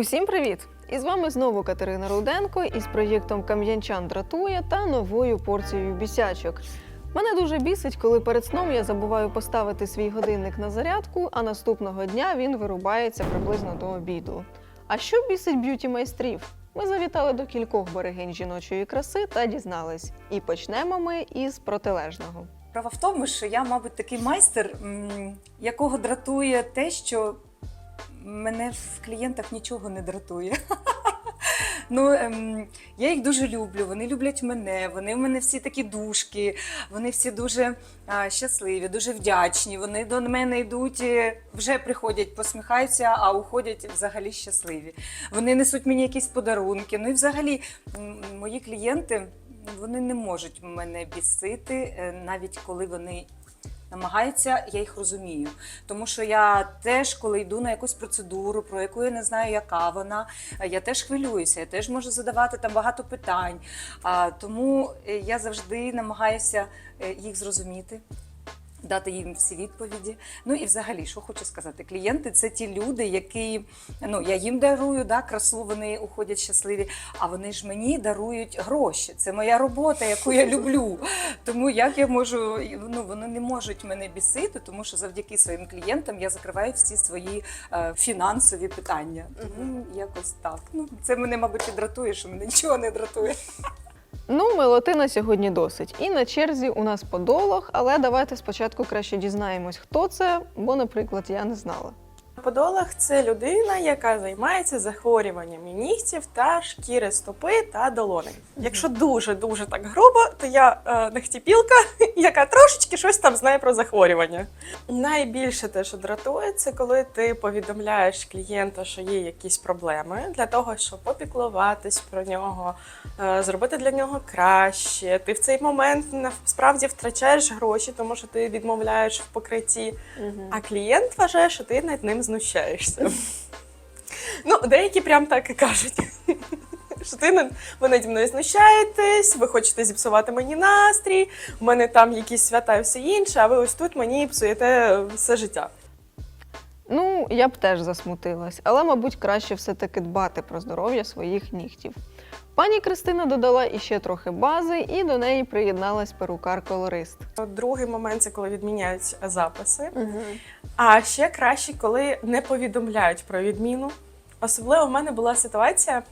Усім привіт! І з вами знову Катерина Руденко із проєктом Кам'янчан дратує та новою порцією бісячок. Мене дуже бісить, коли перед сном я забуваю поставити свій годинник на зарядку, а наступного дня він вирубається приблизно до обіду. А що бісить б'юті майстрів? Ми завітали до кількох берегинь жіночої краси та дізнались. І почнемо ми із протилежного. Справа в тому, що я, мабуть, такий майстер, якого дратує те, що мене в клієнтах нічого не дратує. Ну, ем, я їх дуже люблю, вони люблять мене, вони в мене всі такі душки, вони всі дуже а, щасливі, дуже вдячні. Вони до мене йдуть, е, вже приходять, посміхаються, а уходять взагалі щасливі. Вони несуть мені якісь подарунки. Ну і взагалі мої клієнти вони не можуть мене бісити, е, навіть коли вони намагаються, я їх розумію. Тому що я теж, коли йду на якусь процедуру, про яку я не знаю, яка вона, я теж хвилююся, я теж можу задавати там багато питань. Тому е, я завжди намагаюся е, їх зрозуміти. Дати їм всі відповіді. Ну і взагалі, що хочу сказати, клієнти це ті люди, які ну я їм дарую да, красу, вони уходять щасливі, а вони ж мені дарують гроші. Це моя робота, яку я люблю. Тому як я можу, ну вони не можуть мене бісити, тому що завдяки своїм клієнтам я закриваю всі свої е, фінансові питання. Тому якось так. Ну це мене, мабуть, і дратує, що мене нічого не дратує. Ну, милоти на сьогодні досить. І на черзі у нас подолог, але давайте спочатку краще дізнаємось, хто це, бо, наприклад, я не знала. Подолог це людина, яка займається захворюваннями нігтів та шкіри стопи та долони. Якщо дуже дуже так грубо, то я е, ногтіпілка, яка трошечки щось там знає про захворювання. Найбільше те, що дратує, це коли ти повідомляєш клієнта, що є якісь проблеми, для того, щоб попіклуватись про нього, е, зробити для нього краще. Ти в цей момент насправді втрачаєш гроші, тому що ти відмовляєш в покритті. А клієнт вважає, що ти над ним знущаєшся. Ну, деякі прям так і кажуть. Що ти над ви наді мною знущаєтесь, ви хочете зіпсувати мені настрій, в мене там якісь свята і все інше, а ви ось тут мені псуєте все життя. Ну, я б теж засмутилась, але, мабуть, краще все-таки дбати про здоров'я своїх нігтів. Пані Кристина додала іще трохи бази, і до неї приєдналась перукар-колорист. Другий момент це коли відміняють записи. А ще краще, коли не повідомляють про відміну. Особливо в мене була ситуація.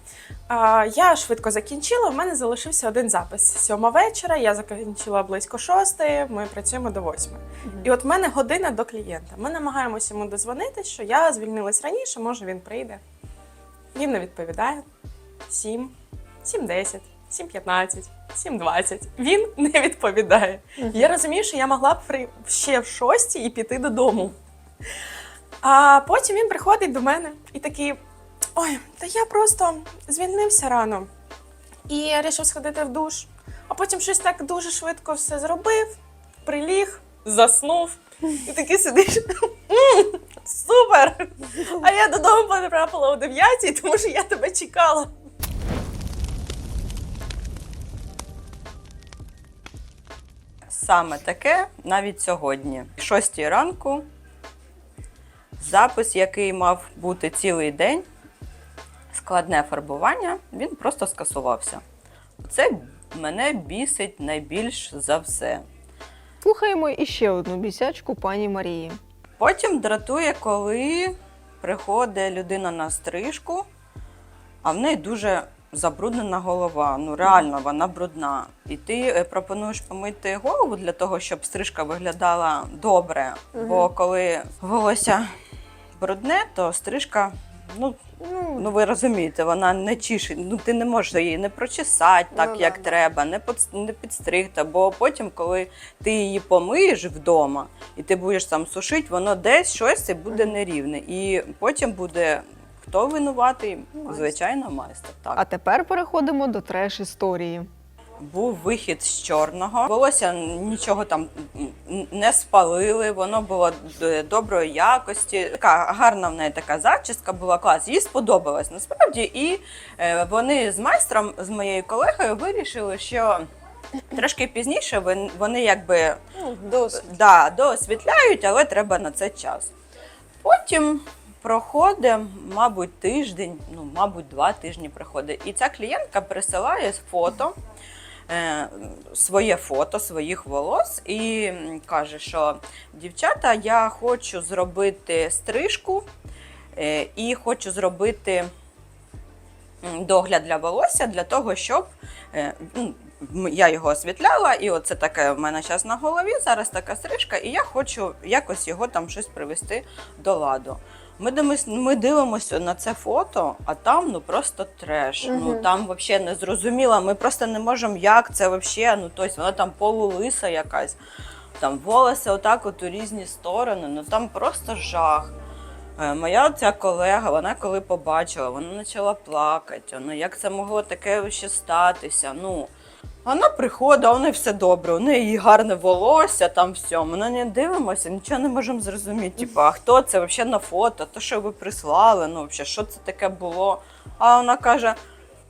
Я швидко закінчила, в мене залишився один запис. Сьома вечора, я закінчила близько шостої, ми працюємо до восьми. І от в мене година до клієнта. Ми намагаємося йому дозвонити, що я звільнилась раніше, може він прийде. Він не відповідає. Сім, сім десять, сім п'ятнадцять, сім двадцять. Він не відповідає. Я розумію, що я могла б при... ще в шостій і піти додому. А потім він приходить до мене і такий: ой, та я просто звільнився рано і я вирішив сходити в душ. А потім щось так дуже швидко все зробив, приліг, заснув. І такий сидиш. Супер! А я додому потрапила о 9, тому що я тебе чекала. Саме таке навіть сьогодні. О 6 ранку запис, який мав бути цілий день, складне фарбування, він просто скасувався. Це мене бісить найбільш за все. Слухаємо іще одну бісячку пані Марії. Потім дратує, коли приходить людина на стрижку, а в неї дуже забруднена голова. Ну реально вона брудна. І ти е, пропонуєш помити голову для того, щоб стрижка виглядала добре. Бо коли волосся брудне, то стрижка. Ну, ну ви розумієте, вона не чішить. Ну ти не можеш її не прочесати так, Ну, як да. треба, не под, не підстригти. Бо потім, коли ти її помиєш вдома і ти будеш там сушити, воно десь щось і буде нерівне. І потім буде хто винуватий? Звичайно, майстер. Так. А тепер переходимо до треш історії. Був вихід з чорного. Волосся нічого там не спалили, воно було доброї якості. Така гарна в неї така зачіска була клас. Їй сподобалось насправді. І е, вони з майстром, з моєю колегою, вирішили, що трошки пізніше вони, вони якби Ну, да, доосвітляють, але треба на це час. Потім проходить, мабуть, тиждень, ну, мабуть, два тижні проходить. І ця клієнтка присилає фото, е, своє фото своїх волос і каже, що дівчата, я хочу зробити стрижку е, і хочу зробити догляд для волосся для того, щоб е, ну, я його освітляла, і оце таке в мене зараз на голові, зараз така стрижка, і я хочу якось його там щось привести до ладу. Ми дивимося, ми дивимося на це фото, а там ну просто треш. Ну там взагалі не зрозуміло. Ми просто не можемо, як це взагалі. Ну тобто вона там полулиса якась, там волоси отак от у різні сторони. Ну там просто жах. Е, Моя ця колега, вона коли побачила, вона почала плакати. Ну як це могло таке ще статися? Ну вона приходить, а у неї все добре, у неї гарне волосся, там все. Ми на неї дивимося, нічого не можемо зрозуміти. Типу, а хто це взагалі на фото? То, що ви прислали, ну взагалі, що це таке було? А вона каже.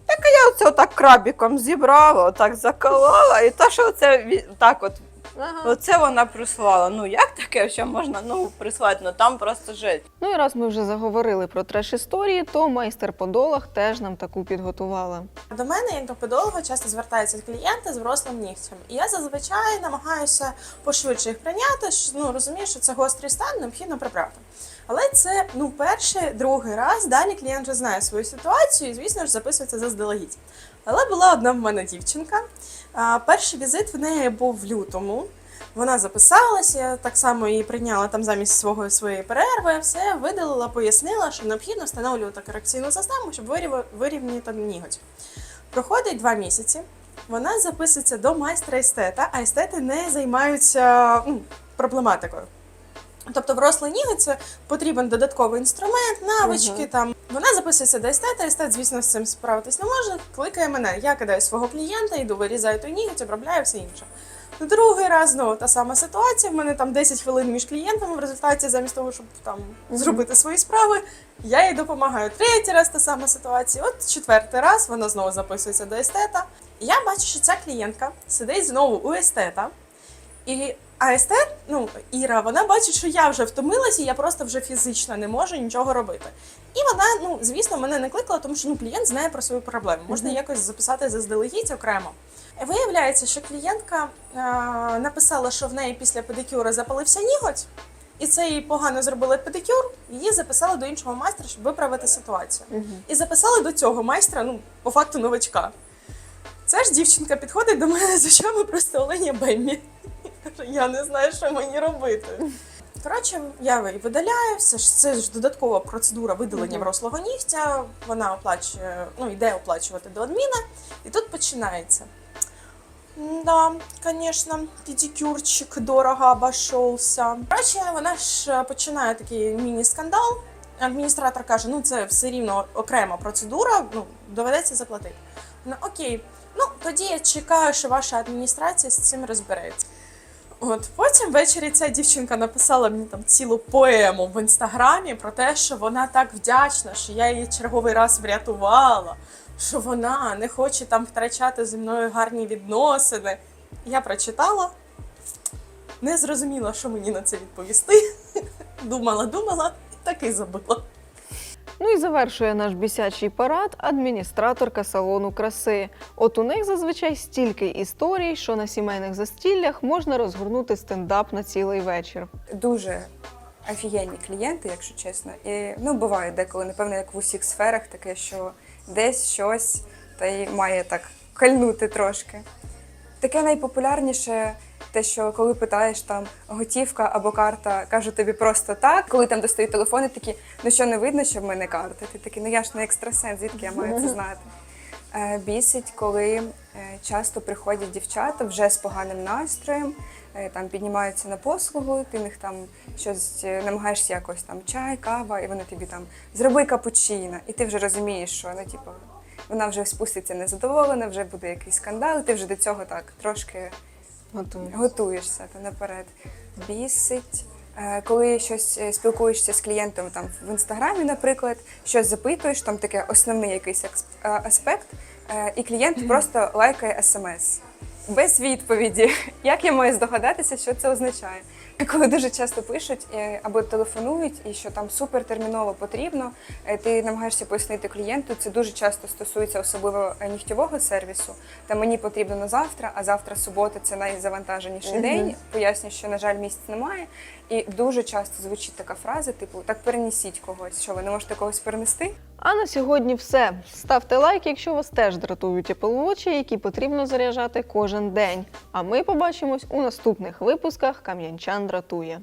Так я оце отак крабіком зібрала, отак заколола, і те, що це ві- так от Ага. Оце вона прислала. Ну як таке ще можна ну, прислати? Ну там просто жесть. Ну і раз ми вже заговорили про треш історії, то майстер подолах теж нам таку підготувала. До мене, як до подолога, часто звертаються клієнти з врослим нігтем. І я зазвичай намагаюся пошвидше їх прийняти. Ну розумію, що це гострий стан, необхідно прибрати. Але це ну перший, другий раз. Далі клієнт вже знає свою ситуацію і, звісно ж, записується заздалегідь. Але була одна в мене дівчинка. Перший візит в неї був в лютому. Вона записалася, так само її прийняла там замість свого своєї перерви, все видалила, пояснила, що необхідно встановлювати корекційну систему, щоб вирів- вирівняти ніготь. Проходить два місяці. Вона записується до майстра естета, а естети не займаються ну, проблематикою. Тобто в це потрібен додатковий інструмент, навички Мгм. там. Вона записується до естета, естет, звісно, з цим справитись не може. Кликає мене. Я кидаю свого клієнта, йду, вирізаю той ніготь, обробляю все інше. Другий раз знову та сама ситуація. В мене там 10 хвилин між клієнтами. В результаті, замість того, щоб там зробити свої справи, я їй допомагаю. Третій раз та сама ситуація. От четвертий раз вона знову записується до естета. Я бачу, що ця клієнтка сидить знову у естета. І а естет, ну Іра, вона бачить, що я вже втомилася, і я просто вже фізично не можу нічого робити. І вона, ну звісно, мене не кликала, тому що ну клієнт знає про свою проблему. Можна Мгм. якось записати заздалегідь окремо. Виявляється, що клієнтка а, написала, що в неї після педикюра запалився ніготь, і це їй погано зробили педикюр. Її записали до іншого майстра, щоб виправити ситуацію. І записали до цього майстра, ну, по факту новачка. Це ж дівчинка підходить до мене з очами просто Оленя Беммі. Каже, я не знаю, що мені робити. Коротше, я її видаляю, все ж це ж додаткова процедура видалення врослого нігтя. Вона оплачує, ну йде оплачувати до адміна, і тут починається. Да, звісно, педикюрчик дорого обійшовся. Коротше, вона ж е, починає такий міні-скандал. Адміністратор каже: ну це все рівно окрема процедура, ну доведеться заплатити. Ну окей, ну тоді я чекаю, що ваша адміністрація з цим розбереться. От потім ввечері ця дівчинка написала мені там цілу поему в інстаграмі про те, що вона так вдячна, що я її черговий раз врятувала, що вона не хоче там втрачати зі мною гарні відносини. Я прочитала, не зрозуміла, що мені на це відповісти. Думала, думала і так і забула. Ну і завершує наш бісячий парад адміністраторка салону краси. От у них зазвичай стільки історій, що на сімейних застіллях можна розгорнути стендап на цілий вечір. дуже офігенні клієнти, якщо чесно. І ну буває деколи, напевно, як в усіх сферах, таке, що десь щось та й має так кольнути трошки. Таке найпопулярніше, те, що коли питаєш там готівка або карта, кажуть тобі просто так. Коли там достають телефони, такі, ну що не видно, що в мене карта. Ти такий, ну я ж не екстрасенс, звідки я маю це знати. Е, Бісить, коли е, часто приходять дівчата вже з поганим настроєм, е, там піднімаються на послугу, ти них там щось намагаєшся якось там чай, кава, і вони тобі там зроби капучино, і ти вже розумієш, що ну, типу, вона вже спуститься незадоволена, вже буде якийсь скандал, і ти вже до цього так трошки Готую. готуєшся ти наперед. Бісить. Е, Коли щось е, спілкуєшся з клієнтом там в інстаграмі, наприклад, щось запитуєш, там таке основний якийсь е, аспект, і клієнт просто лайкає смс без відповіді. Як я маю здогадатися, що це означає? Коли дуже часто пишуть е, або телефонують, і що там супертерміново потрібно, е, ти намагаєшся пояснити клієнту. Це дуже часто стосується особливо е, нігтєвого сервісу. Та мені потрібно на завтра, а завтра субота це найзавантаженіший Мгм. день. Пояснюю, що на жаль місць немає. І дуже часто звучить така фраза: типу, так перенесіть когось. Що ви не можете когось перенести? А на сьогодні все. Ставте лайк, якщо вас теж дратують Apple Watch, які потрібно заряджати кожен день. А ми побачимось у наступних випусках Кам'янчан дратує.